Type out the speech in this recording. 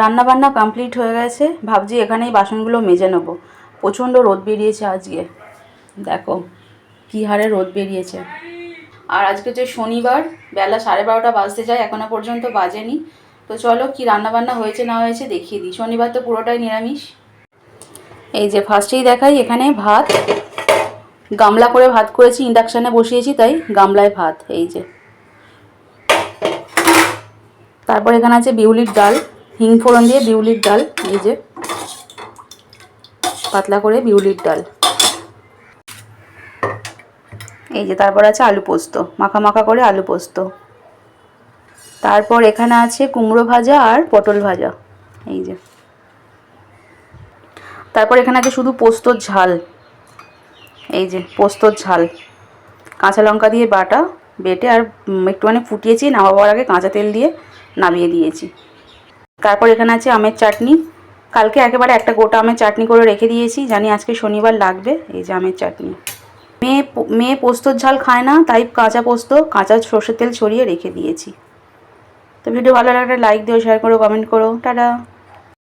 রান্না বান্না কমপ্লিট হয়ে গেছে। ভাবছি এখানেই বাসনগুলো মেজে নেব। প্রচণ্ড রোদ বেরিয়েছে আজকে। দেখো, কী হারে রোদ বেরিয়েছে। আর আজকে যে শনিবার, বেলা সাড়ে বারোটা বাজতে যায়, এখনও পর্যন্ত বাজেনি। তো চলো কি রান্না বান্না হয়েছে না হয়েছে দেখিয়ে দিই। শনিবার তো পুরোটাই নিরামিষ। এই যে ফার্স্টেই দেখাই, এখানে ভাত। গামলা করে ভাত করেছি ইন্ডাকশানে বসিয়েছি, তাই গামলায় ভাত, এই যে। তারপর এখানে আছে বিউলির ডাল। হিং ফোড়ন দিয়ে বিউলির ডাল, এই যে পাতলা করে বিউলির ডাল। এই যে তারপর আছে আলু পোস্ত, মাখা মাখা করে আলু পোস্ত। তারপর এখানে আছে কুমড়ো ভাজা আর পটল ভাজা, এই যে। তারপর এখানে আছে শুধু পোস্তর ঝাল, এই যে পোস্তর ঝাল। কাঁচা লঙ্কা দিয়ে বাটা বেটে আর একটুখানি ফুটিয়েছি, নামাবার আগে কাঁচা তেল দিয়ে নামিয়ে দিয়েছি। তারপর এখানে আছে আমের চাটনি। কালকে একেবারে একটা গোটা আমের চাটনি করে রেখে দিয়েছি। জানি আজকে শনিবার লাগবে এই যে আমের চাটনি। মেয়ে মেয়ে পোস্তর ঝাল খায় না, তাই কাঁচা পোস্ত, কাঁচা সর্ষের তেল ছড়িয়ে রেখে দিয়েছি। তো ভিডিও ভালো লাগলে লাইক দিও শেয়ার করো কমেন্ট করো। টাটা।